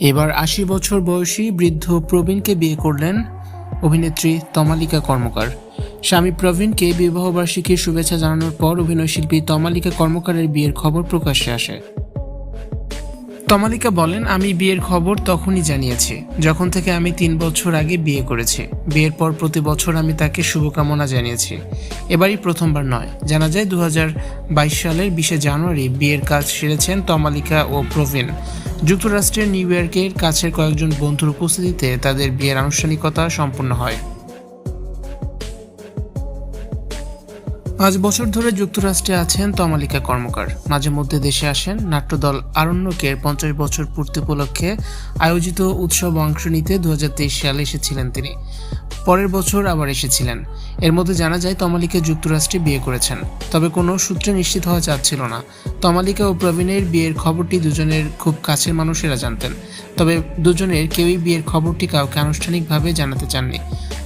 এবার আশি বছর বয়সী বৃদ্ধ প্রবীণকে বিয়ে করলেন অভিনেত্রী তমালিকা কর্মকার। স্বামী প্রবীণকে বিবাহবার্ষিকীর শুভেচ্ছা জানানোর পর অভিনয়শিল্পী তমালিকা কর্মকারের বিয়ের খবর প্রকাশ্যে আসে। তমালিকা বলেন, আমি বিয়ের খবর তখনই জানিয়েছি, যখন থেকে আমি তিন বছর আগে বিয়ে করেছি। বিয়ের পর প্রতি বছর আমি তাকে শুভকামনা জানিয়েছি। এবারই প্রথমবার নয়। জানা যায় দু হাজার বাইশ সালের বিশে জানুয়ারি বিয়ের কাজ সেরেছেন তমালিকা ও প্রবীণ। যুক্তরাষ্ট্রের নিউ ইয়র্কের কাছের কয়েকজন বন্ধুর উপস্থিতিতে তাদের বিয়ের আনুষ্ঠানিকতা সম্পন্ন হয়। পাঁচ বছর ধরে যুক্তরাষ্ট্রে আছেন তমালিকা কর্মকার। মাঝে মধ্যে দেশে আসেন। নাট্যদল আরণ্যকের পঞ্চাশ বছর পূর্তি উপলক্ষে আয়োজিত উৎসব অংশ নিতে দুই হাজার তেইশ সালে এসেছিলেন তিনি। পরের বছর আবার এসেছিলেন। এর মধ্যে জানা যায়, তমালিকা যুক্তরাষ্ট্রে বিয়ে করেছেন। তবে কোনো সূত্রে নিশ্চিত হওয়া যাচ্ছিল না। তমালিকা ও প্রবীণের বিয়ের খবরটি দুজনের খুব কাছের মানুষেরা জানতেন। তবে দুজনের কেউই বিয়ের খবরটি কাউকে আনুষ্ঠানিকভাবে জানাতে চাননি।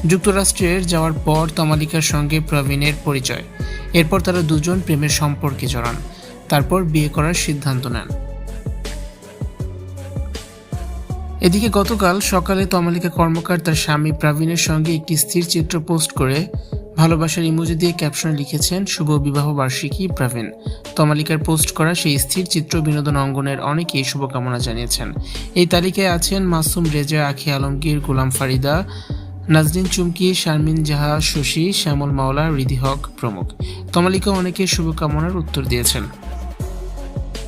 যুক্তরাষ্ট্রের যাওয়ার পর তমালিকার সঙ্গে প্রবীণের পরিচয়। এরপর তারা দুজন প্রেমের সম্পর্কে জড়ান। তারপর বিয়ে করার সিদ্ধান্ত নেন। এদিকে গতকাল সকালে তমালিকা কর্মকার তার স্বামী প্রবীণের সঙ্গে একটি স্থির চিত্র পোস্ট করে ভালোবাসার ইমোজি দিয়ে ক্যাপশনে লিখেছেন, শুভ বিবাহ বার্ষিকী, প্রবীণ। তমালিকার পোস্ট করা সেই স্থির চিত্র বিনোদন অঙ্গনের অনেকেই শুভকামনা জানিয়েছেন। এই তালিকায় আছেন মাসুম রেজা, আখি আলমগীর, গোলাম ফারিদা নাজরিন চুমকি, শারমিন জাহা শশী, শ্যামল মাওলা, রিধি হক প্রমুখ। তমালিকা অনেকে শুভকামনার উত্তর দিয়েছেন।